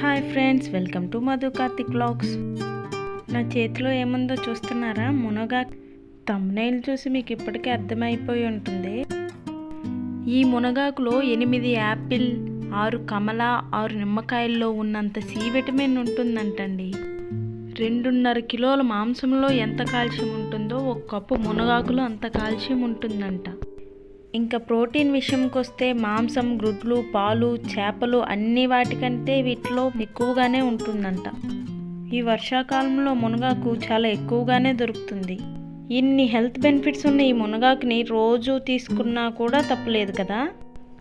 Hi friends welcome to Madhu Karthik blogs నా చేతిలో ఏముందో చూస్తున్నారా? మునగా తమ్నైల్ చూసి మీకు ఇప్పటికే అర్థమైపోయి ఉంటుంది. ఈ మునగాకులో ఎనిమిది యాపిల్ ఆరు కమల ఆరు నిమ్మకాయల్లో ఉన్నంత సి విటమిన్ ఉంటుందంటండి. రెండున్నర కిలోల మాంసంలో ఎంత కాల్షియం ఉంటుందో ఒక కప్పు మునగాకులో అంత కాల్షియం ఉంటుందంట. ఇంకా ప్రోటీన్ విషయంకి వస్తే మాంసం గుడ్లు పాలు చేపలు అన్ని వాటికంటే వీటిలో ఎక్కువగానే ఉంటుందంట. ఈ వర్షాకాలంలో మునగాకు చాలా ఎక్కువగానే దొరుకుతుంది. ఇన్ని హెల్త్ బెనిఫిట్స్ ఉన్న ఈ మునగాకుని రోజు తీసుకున్నా కూడా తప్పలేదు కదా?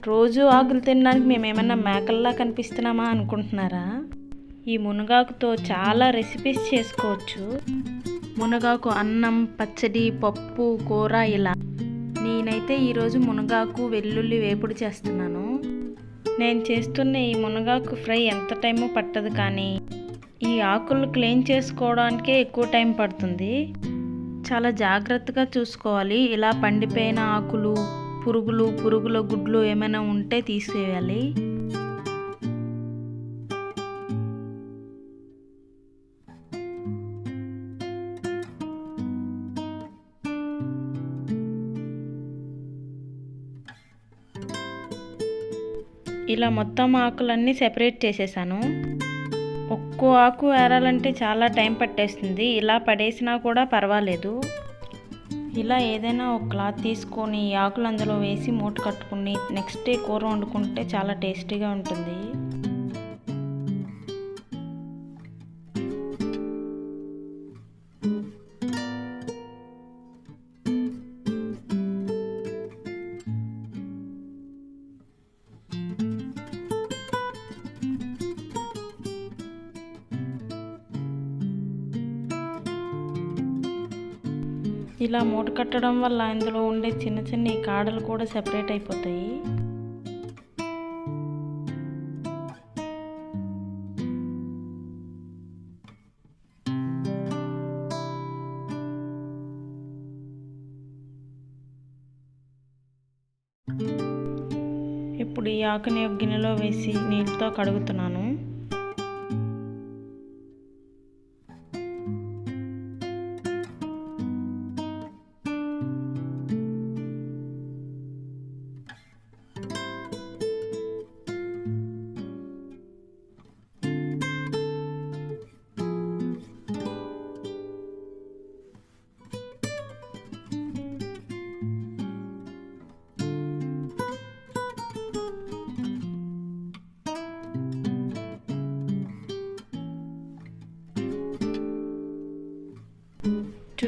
రోజు ఆకులు తినడానికి మేము ఏమైనా మేకల్లా కనిపిస్తున్నామా అనుకుంటున్నారా? ఈ మునగాకుతో చాలా రెసిపీస్ చేసుకోవచ్చు. మునగాకు అన్నం పచ్చడి పప్పు కూర ఇలా. నేనైతే ఈరోజు మునగాకు వెల్లుల్లి వేపుడు చేస్తున్నాను. నేను చేస్తున్న ఈ మునగాకు ఫ్రై ఎంత టైము పట్టదు కానీ ఈ ఆకులు క్లీన్ చేసుకోవడానికే ఎక్కువ టైం పడుతుంది. చాలా జాగ్రత్తగా చూసుకోవాలి. ఇలా పండిపోయిన ఆకులు పురుగులు పురుగుల గుడ్లు ఏమైనా ఉంటే తీసేయాలి. ఇలా మొత్తం ఆకులన్నీ సెపరేట్ చేసేసాను. ఒక్కో ఆకు ఏరాలంటే చాలా టైం పట్టేస్తుంది. ఇలా పడేసినా కూడా పర్వాలేదు. ఇలా ఏదైనా ఒక క్లాత్ తీసుకొని ఆకులు అందులో వేసి మూట కట్టుకుని నెక్స్ట్ డే కూర వండుకుంటే చాలా టేస్టీగా ఉంటుంది. ఇలా మూట కట్టడం వల్ల ఇందులో ఉండే చిన్న చిన్న కాడలు కూడా సెపరేట్ అయిపోతాయి. ఇప్పుడు ఈ ఆకుని గిన్నెలో వేసి నీళ్ళతో కడుగుతున్నాను.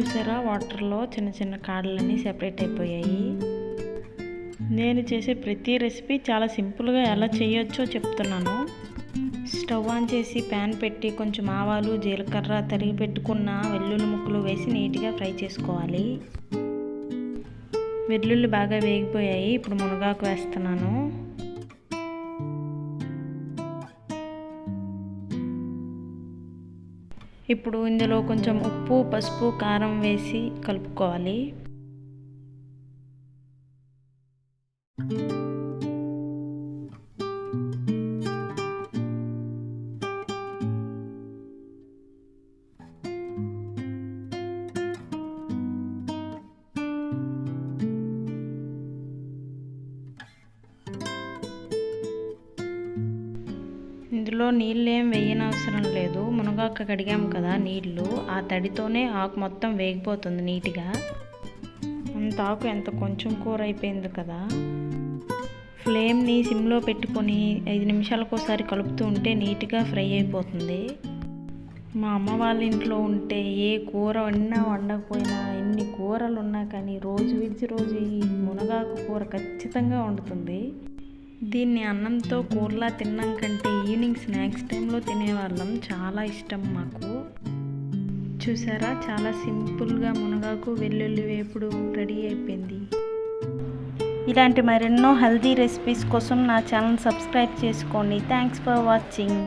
చూసారా? వాటర్లో చిన్న చిన్న కాడలన్నీ సెపరేట్ అయిపోయాయి. నేను చేసే ప్రతి రెసిపీ చాలా సింపుల్గా ఎలా చేయొచ్చో చెప్తున్నాను. స్టవ్ ఆన్ చేసి ప్యాన్ పెట్టి కొంచెం ఆవాలు జీలకర్ర తరిగి పెట్టుకున్న వెల్లుల్లి ముక్కలు వేసి నీట్గా ఫ్రై చేసుకోవాలి. వెల్లుల్లి బాగా వేగిపోయాయి. ఇప్పుడు మునగాకు వేస్తున్నాను. ఇప్పుడు ఇందులో కొంచెం ఉప్పు పసుపు కారం వేసి కలుపుకోవాలి. నీళ్ళు ఏం వేయనవసరం లేదు. మునగాక కడిగాం కదా నీళ్ళు. ఆ తడితోనే ఆకు మొత్తం వేగిపోతుంది నీట్గా. అంత ఆకు ఎంత కొంచెం కూర అయిపోయింది కదా. ఫ్లేమ్ని సిమ్లో పెట్టుకొని ఐదు నిమిషాలకు ఒకసారి కలుపుతూ ఉంటే నీట్గా ఫ్రై అయిపోతుంది. మా అమ్మ వాళ్ళ ఇంట్లో ఉంటే ఏ కూర వండినా వండకపోయినా ఎన్ని కూరలు ఉన్నా కానీ రోజు విడిచి రోజు ఈ మునగాకు కూర ఖచ్చితంగా వండుతుంది. దీన్ని అన్నంతో కూరలా తిన్నాం కంటే ఈవినింగ్ స్నాక్స్ టైంలో తినేవాళ్ళం. చాలా ఇష్టం మాకు. చూసారా? చాలా సింపుల్గా మునగాకు వెల్లుల్లి వేపుడు రెడీ అయిపోయింది. ఇలాంటి మరెన్నో హెల్దీ రెసిపీస్ కోసం నా ఛానల్ సబ్స్క్రైబ్ చేసుకోండి. Thanks for watching.